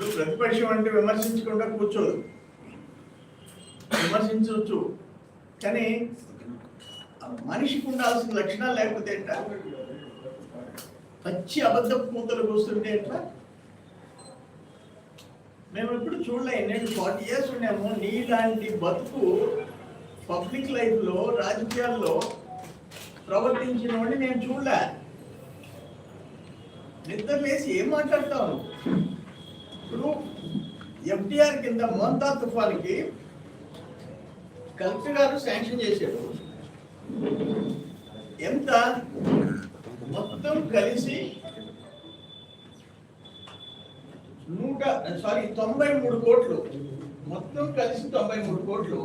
ఇప్పుడు ప్రతిపక్షం అంటే విమర్శించకుండా కూర్చోదు. విమర్శించవచ్చు. కానీ మనిషికి ఉండాల్సిన లక్షణాలు లేకపోతే ఏంట పచ్చి అబద్ధ మూతలు కూస్తుంటే ఎట్లా? మేము ఎప్పుడు చూడలే నేను ఫార్టీ ఇయర్స్ ఉన్నాము. నీలాంటి బతుకు పబ్లిక్ లైఫ్లో రాజకీయాల్లో ప్రవర్తించిన వాడిని నేను చూడలే. నిద్ర లేసి ఏం మాట్లాడతాను ఇప్పుడు ఎఫ్టీఆర్ కింద మోంతా తుఫాన్కి కలెక్టర్ గారు శాంక్షన్ చేశారు. ఎంత? మొత్తం కలిసి నూట సారీ తొంభై మూడు కోట్లు. మొత్తం కలిసి తొంభై మూడు కోట్లు.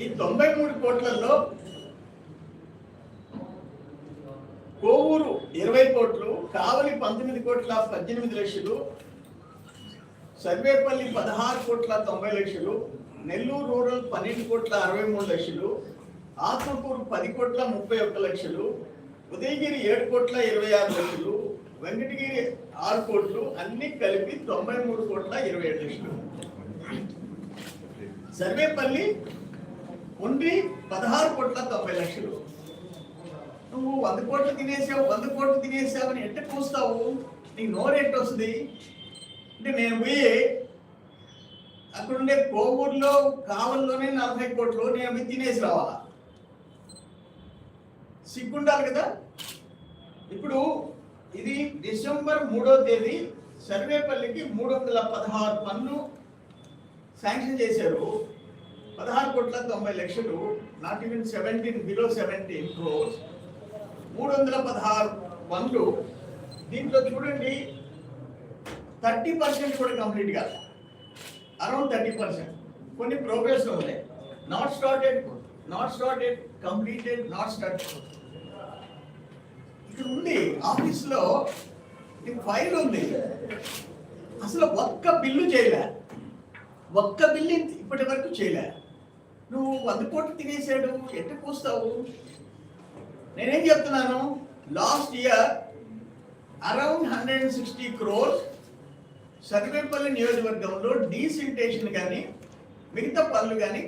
ఈ తొంభై మూడు కోట్లలో కోవూరు ఇరవై కోట్లు కావలి పంతొమ్మిది కోట్ల పద్దెనిమిది లక్షలు సర్వేపల్లి పదహారు కోట్ల తొంభై లక్షలు నెల్లూరు రూరల్ పన్నెండు కోట్ల అరవై మూడు లక్షలు ఆత్మకూరు పది కోట్ల ముప్పై ఒక్క లక్షలు ఉదయగిరి ఏడు కోట్ల ఇరవై ఆరు లక్షలు వెంకటగిరి ఆరు కోట్లు అన్ని కలిపి తొంభై మూడు కోట్ల ఇరవై ఏడు లక్షలు. సర్వేపల్లి ఉండి పదహారు కోట్ల తొంభై లక్షలు. నువ్వు వంద కోట్లు తినేసావు వంద కోట్లు తినేసావు అని ఎట్ట చూస్తావు? నీకు నోరు ఎట్ట వస్తుంది? అంటే నేను పోయి అక్కడుండే కోవూరులో కావల్లోనే నలభై కోట్లు నేను పోయి తినేసి రావాలా? సిగ్గుండాలి కదా? ఇప్పుడు ఇది డిసెంబర్ మూడో తేదీ సర్వేపల్లికి మూడు వందల పదహారు పన్ను శాంక్షన్ చేశారు. పదహారు కోట్ల తొంభై లక్షలు not even seventeen below seventeen crores మూడు వందల పదహారు పనులు దీంట్లో చూడండి థర్టీ పర్సెంట్ కూడా కంప్లీట్ కాదు. Around thirty percent. కొన్ని ప్రోగ్రెస్ ఉన్నాయి. Not started not started completed not started ఇక్కడ ఉంది ఆఫీస్లో ఫైల్ ఉంది. అసలు ఒక్క బిల్లు చేయలే. ఒక్క బిల్లు ఇప్పటి వరకు చేయలే. నువ్వు వంద కోట్లు తినేసాడు ఎట్ట కూస్తావు నేనేం చెప్తున్నాను? Last year around hundred and sixty crores Sarvepalli నియోజకవర్గంలో డీసింటేషన్ కానీ మిగతా పనులు కానీ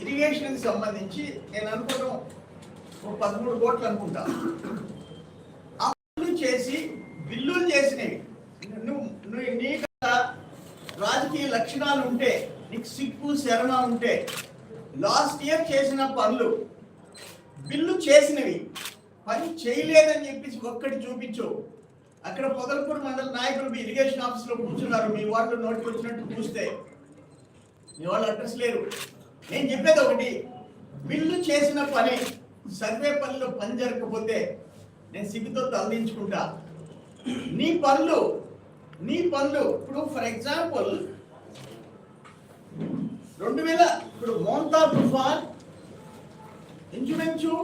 ఇరిగేషన్కి సంబంధించి నేను అనుకోవడం ఒక పదమూడు కోట్లు అనుకుంటా. ఆ పనులు చేసి బిల్లులు చేసినవి. నువ్వు నువ్వు నీకు రాజకీయ లక్షణాలు ఉంటే నీకు సిగ్గు శరణ ఉంటే లాస్ట్ ఇయర్ చేసిన పనులు బిల్లు చేసినవి. పని చేయలేదని చెప్పేసి ఒక్కటి చూపించు. అక్కడ పొదలపూడి మండల నాయకులు మీ ఇరిగేషన్ ఆఫీస్లో కూర్చున్నారు. మీ వాళ్ళు నోటికి వచ్చినట్టు చూస్తే. మీ వాళ్ళు అడ్రస్ లేరు. నేను చెప్పేది ఒకటి. మిల్లు చేసిన పని సర్వే పనిలో పని జరగకపోతే నేను సిగ్గుతో తలదించుకుంటా. నీ పనులు నీ పనులు ఇప్పుడు ఫర్ ఎగ్జాంపుల్ రెండు వేల ఇప్పుడు మోంతా తుఫాన్ ఇంచుమించు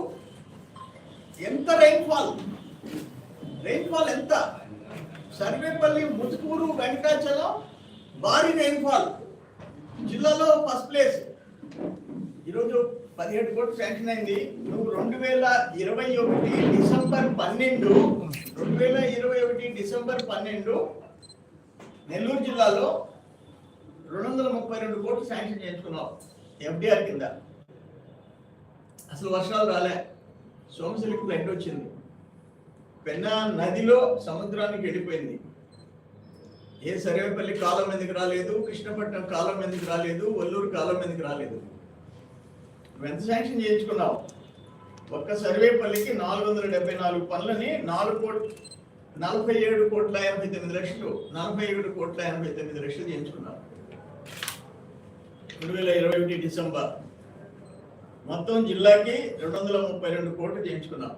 ఎంత రైన్ఫాల్ రైన్ఫాల్ ఎంత? సర్వేపల్లి ముతుకూరు వెంకటాచలం భారీ రైన్ఫాల్ జిల్లాలో ఫస్ట్ ప్లేస్ ఈరోజు పదిహేడు కోట్లు శాంక్షన్ అయింది. నువ్వు రెండు వేల ఇరవై ఒకటి డిసెంబర్ పన్నెండు రెండు వేల ఇరవై ఒకటి డిసెంబర్ పన్నెండు నెల్లూరు జిల్లాలో రెండు వందల ముప్పై రెండు కోట్లు శాంక్షన్ చేసుకున్నావు ఎఫ్డిఆర్ కింద. అసలు వర్షాలు రాలే. సోమశిలకు ఫ్లడ్ వచ్చింది. పెన్నా నదిలో సముద్రానికి వెళ్ళిపోయింది. ఏ సర్వేపల్లి కాలం ఎందుకు రాలేదు కృష్ణపట్నం కాలం ఎందుకు రాలేదు ఒల్లూరు కాలం ఎందుకు రాలేదు. ఎంత శాంక్షన్ చేయించుకున్నావు? ఒక్క సర్వేపల్లికి నాలుగు వందల డెబ్బై నాలుగు పనులని నాలుగు కోట్ నలభై ఏడు కోట్ల ఎనభై తొమ్మిది లక్షలు నలభై ఏడు కోట్ల ఎనభై తొమ్మిది లక్షలు చేయించుకున్నావు. రెండు వేల ఇరవై ఒకటి డిసెంబర్. మొత్తం జిల్లాకి రెండు వందల ముప్పై రెండు కోట్లు చేయించుకున్నాం.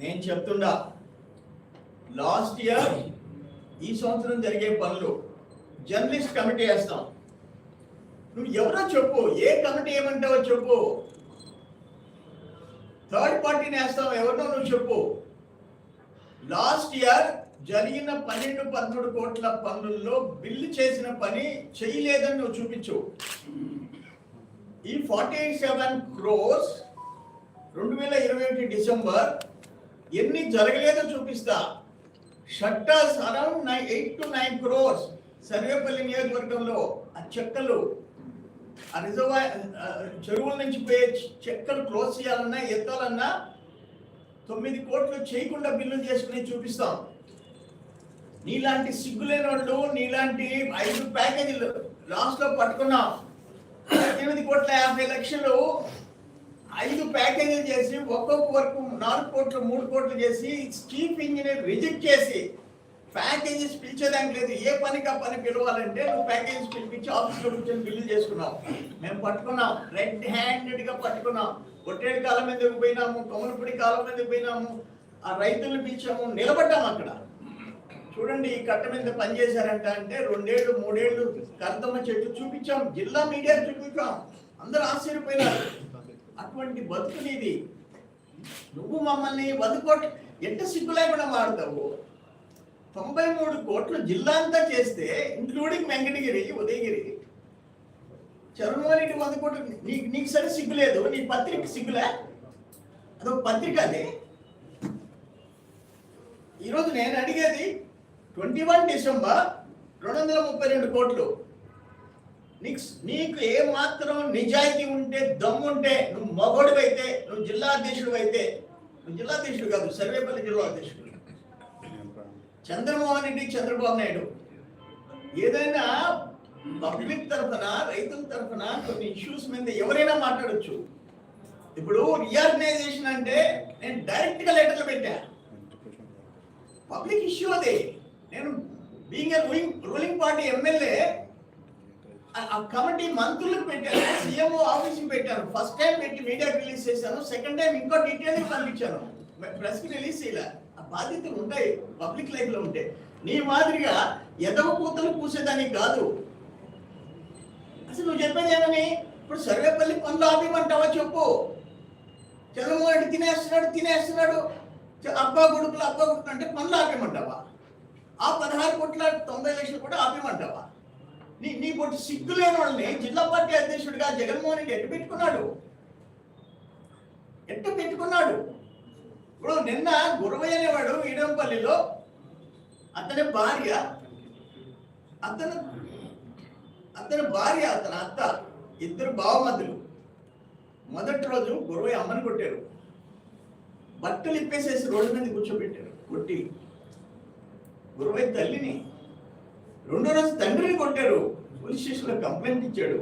నేను చెప్తుండా లాస్ట్ ఇయర్ ఈ సంవత్సరం జరిగే పనులు జర్నలిస్ట్ కమిటీ వేస్తాం. నువ్వు ఎవరో చెప్పు ఏ కమిటీ ఏమంటావో చెప్పు. థర్డ్ పార్టీని వేస్తావు ఎవరినో నువ్వు చెప్పు. లాస్ట్ ఇయర్ జరిగిన పన్నెండు పదమూడు కోట్ల పనుల్లో బిల్లు చేసిన పని చేయలేదని నువ్వు చూపించు. ఈ ఫార్టీ సెవెన్ క్రోస్ రెండు వేల ఇరవై ఒకటి డిసెంబర్ ఎన్ని జరగలేదో చూపిస్తా. Shutters around nine eight to nine crores Sarvepalli నియోజకవర్గంలో ఆ చెక్కలు ఆ రిజర్వాయర్ చెరువుల నుంచి పోయే చెక్కలు క్లోజ్ చేయాలన్నా ఎత్తాలన్నా తొమ్మిది కోట్లు చేయకుండా బిల్లు చేసుకుని చూపిస్తాం. నీలాంటి సిగ్గులేని వాళ్ళు నీలాంటి ఐదు ప్యాకేజీలు లాస్ట్లో పట్టుకున్నాం. ఎనిమిది కోట్ల యాభై లక్షలు ఐదు ప్యాకేజీలు చేసి ఒక్కొక్క వరకు నాలుగు కోట్లు మూడు కోట్లు చేసి చీఫ్ ఇంజనీర్ రిజెక్ట్ చేసి ప్యాకేజెస్ పిలిచేదానికి లేదు. ఏ పనికి ఆ పని పిలవాలంటే నువ్వు ప్యాకేజెస్ పిలిపించి ఆఫీస్లో కూర్చొని బిల్లు చేసుకున్నాం మేము పట్టుకున్నాం. రెడ్ హ్యాండెడ్గా పట్టుకున్నాం. ఒట్టేడు కాలం మీదకి పోయినాము? కమలపూడి కాలం మీదకి పోయినాము? ఆ రైతులను పిలిచాము. నిలబడ్డాము అక్కడ. చూడండి ఈ కట్ట మీద పనిచేశారంట అంటే రెండేళ్ళు మూడేళ్ళు కర్తమ్మ చెట్టు చూపించాం జిల్లా మీడియా చూపించాం. అందరూ ఆశ్చర్యపోయినారు. అటువంటి బతుకు ఇది నువ్వు మమ్మల్ని వంద ఎంత సిగ్గు లేకుండా మారుతావు? తొంభై మూడు కోట్లు జిల్లా అంతా చేస్తే ఇంక్లూడింగ్ వెంకటగిరి ఉదయగిరి. చరణ్వారెడ్డి వంద కోట్లు నీకు నీకు సరే సిగ్గు లేదు నీ పత్రిక సిగ్గులే అదొక పత్రిక అది. ఈరోజు నేను అడిగేది ట్వంటీ వన్ డిసెంబర్ రెండు వందల ముప్పై రెండు కోట్లు. నీకు నీకు ఏమాత్రం నిజాయితీ ఉంటే దమ్ముంటే నువ్వు మగోడు అయితే నువ్వు జిల్లా అధ్యక్షుడు అయితే నువ్వు జిల్లా అధ్యక్షుడు కాదు సర్వేపల్లి జిల్లా అధ్యక్షుడు. చంద్రమోహన్ రెడ్డి చంద్రబాబు నాయుడు. ఏదైనా పబ్లిక్ తరఫున రైతుల తరఫున కొన్ని ఇష్యూస్ మీద ఎవరైనా మాట్లాడొచ్చు. ఇప్పుడు రీఆర్గనైజేషన్ అంటే నేను డైరెక్ట్గా లెటర్లు పెట్టా. పబ్లిక్ ఇష్యూ అదే. నేను being a ruling ruling party MLA ఆ కమిటీ మంత్రులకు పెట్టాను సీఎంఓ ఆఫీస్కి పెట్టాను. ఫస్ట్ టైం పెట్టి మీడియాకి రిలీజ్ చేశాను సెకండ్ టైం ఇంకో డీటెయిల్ పంపించాను. ప్రెస్ రిలీజ్ చేయలే. ఆ బాధ్యతలు ఉంటాయి పబ్లిక్ లైఫ్లో ఉంటాయి నీ మాదిరిగా ఎదవ కూతలు పూసేదానికి కాదు. అసలు నువ్వు చెప్పేది ఏమని? ఇప్పుడు సర్వేపల్లి పనులు ఆపేమంటావా చెప్పు. చంద్రమోహన్ నాయుడు తినేస్తున్నాడు తినేస్తున్నాడు. అబ్బా కొడుకులు అబ్బా కొడుకులు అంటే పనులు ఆపేమంటావా ఆ పదహారు కోట్ల తొంభై లక్షలు కూడా ఆపేమంటావా నీ నీ పొట్టు సిగ్గు లేని వాళ్ళని జిల్లా పార్టీ అధ్యక్షుడిగా జగన్మోహన్ రెడ్డి ఎట్టు పెట్టుకున్నాడు? ఎట్టు పెట్టుకున్నాడు? ఇప్పుడు నిన్న గురవయ్య అనేవాడు ఈడంపల్లిలో అతని భార్య అతను అతని భార్య అతని అత్త ఇద్దరు బావమతులు మొదటి రోజు గురవయ్య అమ్మని కొట్టారు. బట్టలు ఇప్పేసేసి రోడ్డు మీద కూర్చోబెట్టారు. కొట్టి గురువై తల్లిని. రెండో రోజు తండ్రిని కొట్టారు. పోలీస్ స్టేషన్లో కంప్లైంట్ ఇచ్చాడు.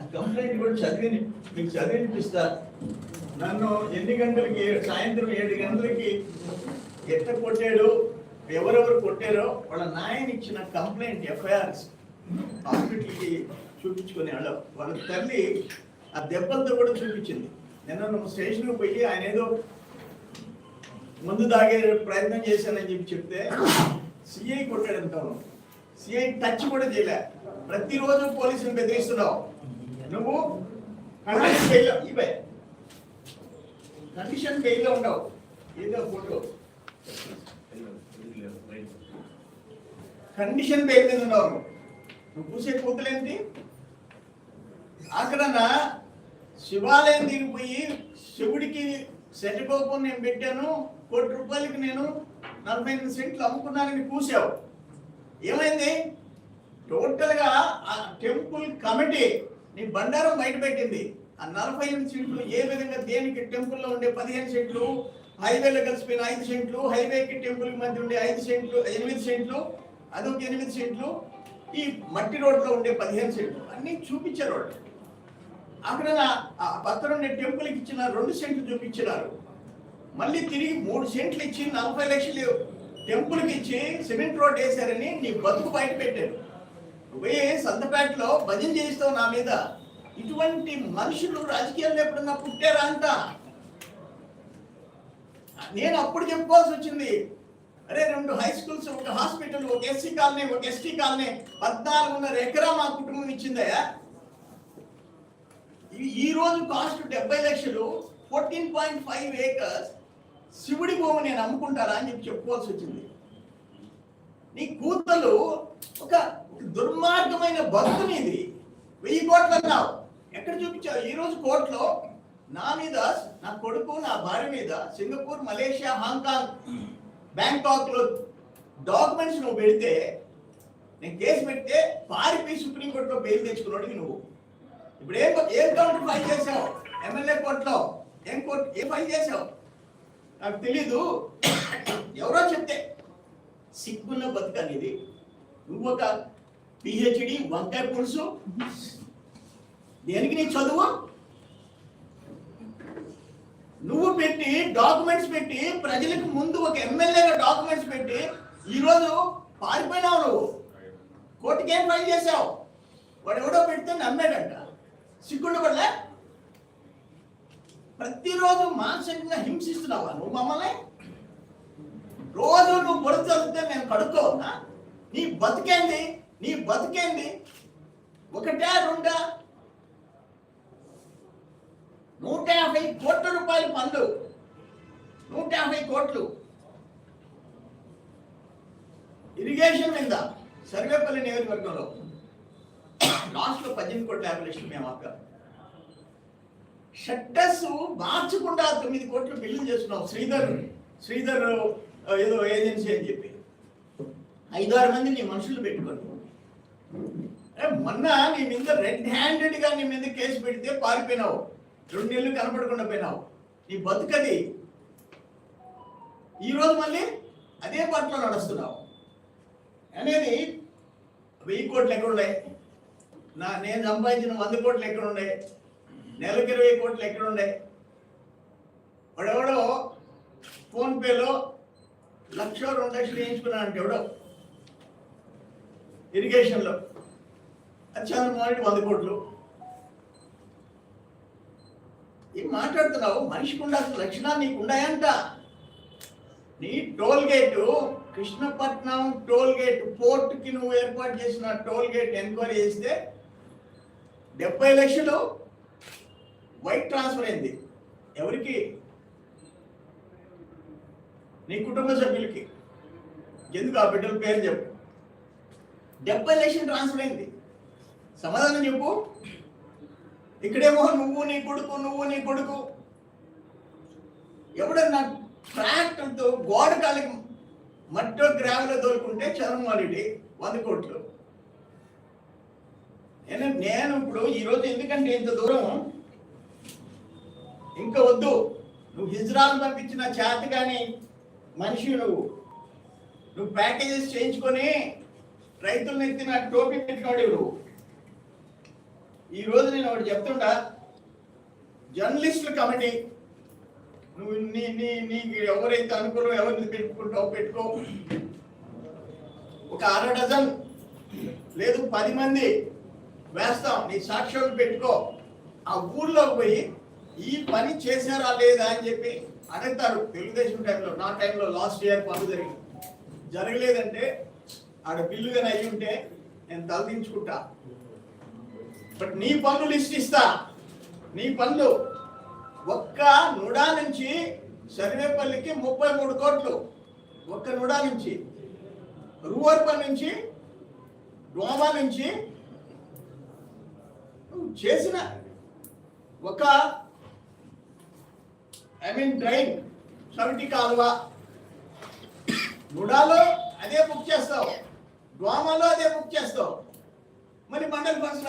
ఆ కంప్లైంట్ కూడా చదివి మీకు చదివినిపిస్తా నన్ను ఎన్ని గంటలకి సాయంత్రం ఏడు గంటలకి ఎట్ట కొట్టాడు? ఎవరెవరు కొట్టారో వాళ్ళ నాయన ఇచ్చిన కంప్లైంట్ ఎఫ్ఐఆర్స్ హాస్పిటల్కి చూపించుకునే వాళ్ళు. వాళ్ళ తల్లి ఆ దెబ్బలతో కూడా చూపించింది. నిన్న నువ్వు స్టేషన్కి పోయి ఆయన ఏదో ముందు దాగే ప్రయత్నం చేశానని చెప్పి చెప్తే సిఐ కొట్టాడు అంటాను సిఐ టచ్ కూడా చేయలే. ప్రతిరోజు పోలీసులు బెదిరిస్తున్నావు. నువ్వు కండిషన్ బెయిల్ ఇవే కండిషన్ బెయిల్ ఉండవు. ఏదో ఫోటో కండిషన్ బెయిల్ మీద ఉన్నావు నువ్వు. పూసే కూతులేంటి అక్కడ శివాలయం దిగిపోయి శివుడికి శటకోపం నేను పెట్టాను కోటి రూపాయలకి నేను నలభై ఎనిమిది సెంట్లు అమ్ముకున్నానని కూసావు ఏమైంది? టోటల్గా ఆ టెంపుల్ కమిటీ నీ బండారం బయట పెట్టింది. ఆ నలభై ఎనిమిది సెంట్లు ఏ విధంగా దేనికి టెంపుల్లో ఉండే పదిహేను సెంట్లు హైవేలో కలిసిపోయిన ఐదు సెంట్లు హైవేకి టెంపుల్ మధ్య ఉండే ఐదు సెంట్లు ఎనిమిది సెంట్లు అదొక ఎనిమిది సెంట్లు ఈ మట్టి రోడ్లో ఉండే పదిహేను సెంట్లు అన్నీ చూపించారు వాళ్ళు. అక్కడ నా- ఆ టెంపుల్కి ఇచ్చిన రెండు సెంట్లు చూపించినారు. మళ్ళీ తిరిగి మూడు సెంట్లు ఇచ్చి నలభై లక్షలు టెంపుల్కి ఇచ్చి సిమెంట్ రోడ్ వేశారని నీ బతుకు బయట పెట్టారు. నువ్వే సంతపేటలో భజన చేయిస్తావు నా మీద. ఇటువంటి మనుషులు రాజకీయాల్లో ఎప్పుడన్నా పుట్టారా అంట? నేను అప్పుడు చెప్పుకోవాల్సి వచ్చింది. అరే రెండు హై స్కూల్స్ ఒక హాస్పిటల్ ఒక ఎస్సీ కాలనీ ఒక ఎస్టీ కాలనీ పద్నాలుగున్నర ఎకరా మా కుటుంబం ఇచ్చిందయ్యా. ఈ- ఈ రోజు కాస్ట్ డెబ్బై లక్షలు ఫోర్టీన్ పాయింట్ ఫైవ్ ఏకర్స్ శివుడి భూమి నేను అమ్ముకుంటారా అని చెప్పి చెప్పుకోవాల్సి వచ్చింది. నీ కూతురు ఒక దుర్మార్గమైన బతుకుని ఇది వెయ్యి కోట్లు అన్నావు. ఎక్కడ చూపించావు? ఈ రోజు కోర్టులో నా మీద నా కొడుకు నా భార్య మీద సింగపూర్ మలేషియా హాంకాంగ్ బ్యాంకాక్లో డాక్యుమెంట్స్ నువ్వు పెడితే నేను కేసు పెడితే పారిపోయి సుప్రీంకోర్టులో బెయిల్ తెచ్చుకున్నాడు నువ్వు. ఇప్పుడు ఏం ఏం కౌంటర్ ఫైల్ చేసావు? ఎమ్మెల్యే కోర్టులో ఏం కోర్టు ఏం ఫైల్ చేసావు? నాకు తెలీదు. ఎవరో చెప్తే. సిగ్గున్న బతుకనేది నువ్వు ఒక పిహెచ్డి వంకాయ పులుసు. దేనికి నీ చదువు? నువ్వు పెట్టి డాక్యుమెంట్స్ పెట్టి ప్రజలకు ముందు ఒక ఎమ్మెల్యేగా డాక్యుమెంట్స్ పెట్టి ఈరోజు పారిపోయినావు నువ్వు. కోర్టుకి ఏం ఫైల్ చేసావు? వాడు ఎవడో పెడితే నమ్మాడంట. సిగ్గుండబడలే ప్రతిరోజు మానసికంగా హింసిస్తున్నావా నువ్వు మమ్మల్ని? రోజు నువ్వు బురద చదివితే నేను ఉన్నా నీ బతికేంది? నీ బతికేంది? ఒకటే రెండా? నూట యాభై కోట్ల రూపాయల పనులు నూట యాభై కోట్లు. ఇరిగేషన్ మీద సర్వేపల్లి నియోజకవర్గంలో. లాస్ట్లో పద్దెనిమిది కోట్ల యాభై లక్షలు మేము అక్క షట్టర్స్ మార్చకుండా తొమ్మిది కోట్లు బిల్లు చేస్తున్నాం. శ్రీధర్ శ్రీధర్ ఏదో ఏజెన్సీ అని చెప్పి. ఐదారు మంది నీ మనుషులు పెట్టుకోండి. మొన్న నీ మీద రెడ్ హ్యాండెడ్గా నీ మీద కేసు పెడితే పారిపోయినావు. రెండు నెలలు కనపడకుండా పోయినావు. నీ బతుకది. ఈరోజు మళ్ళీ అదే పట్ల నడుస్తున్నావు. అనేది వెయ్యి కోట్లు ఎక్కడ ఉన్నాయి నా నేను సంపాదించిన వంద కోట్లు ఎక్కడుండే? నెలకు ఇరవై కోట్లు ఎక్కడుండే? వాడెవడో ఫోన్పేలో లక్ష రెండు లక్షలు వేయించుకున్నాడు అంటే ఎవడో. ఇరిగేషన్లో. అది మాట వంద కోట్లు. ఏం మాట్లాడుతున్నావు? మనిషికి ఉండాల్సిన లక్షణాలు నీకు ఉన్నాయంట. నీ toll gate Krishnapatnam toll gate పోర్టుకి నువ్వు ఏర్పాటు చేసిన టోల్ గేట్ ఎంక్వైరీ చేస్తే డెబ్బై లక్షలు వైట్ ట్రాన్స్ఫర్ అయింది. ఎవరికి? నీ కుటుంబ సభ్యులకి. ఎందుకు ఆ బిడ్డల పేరు చెప్పు. డెబ్బై లక్షలు ట్రాన్స్ఫర్ అయింది. సమాధానం చెప్పు. ఇక్కడేమో నువ్వు నీ కొడుకు నువ్వు నీ కొడుకు. ఎవడన్నా ట్రాక్టర్తో గోడ కాలికి మట్టో గ్రావెలో దొరుకుంటే చరణ్ వంద కోట్లు. నేను నేను ఇప్పుడు ఈరోజు ఎందుకంటే ఇంత దూరం? ఇంకా వద్దు. నువ్వు హిజ్రాలు పంపించిన చేత కానీ మనిషి నువ్వు. నువ్వు ప్యాకేజెస్ చేయించుకొని రైతులను ఎత్తిన టోపీ పెట్టినవాడు నువ్వు ఈ రోజు నేను ఒకటి చెప్తుంటా జర్నలిస్టుల కమిటీ నువ్వు నీ నీ నీకు ఎవరైతే అనుకున్నావు ఎవరిని పెట్టుకుంటావు పెట్టుకో. ఒక అర డజన్ లేదు పది మంది వేస్తాం. నీ సాక్ష్యాలు పెట్టుకో. ఆ ఊర్లోకి పోయి ఈ పని చేశారా లేదా అని చెప్పి అడుగుతారు తెలుగుదేశం టైంలో. నా టైంలో లాస్ట్ ఇయర్ పనులు జరిగింది జరగలేదంటే ఆడ బిల్లుగా అయ్యి ఉంటే నేను తలదించుకుంటా బట్ నీ పనులు లిస్ట్ ఇస్తా. నీ పనులు. ఒక్క నుడా నుంచి సర్వేపల్లికి ముప్పై మూడు కోట్లు. ఒక్క నుడా నుంచి. రూవర్పల్లి నుంచి డోమా నుంచి చేసిన ఒక ఐ మీన్ డ్రైన్ చవిటి కాలువ. గుడాలో అదే బుక్ చేస్తావు. గోమాలో అదే బుక్ చేస్తావు. మరి మండలి ఫంక్షన్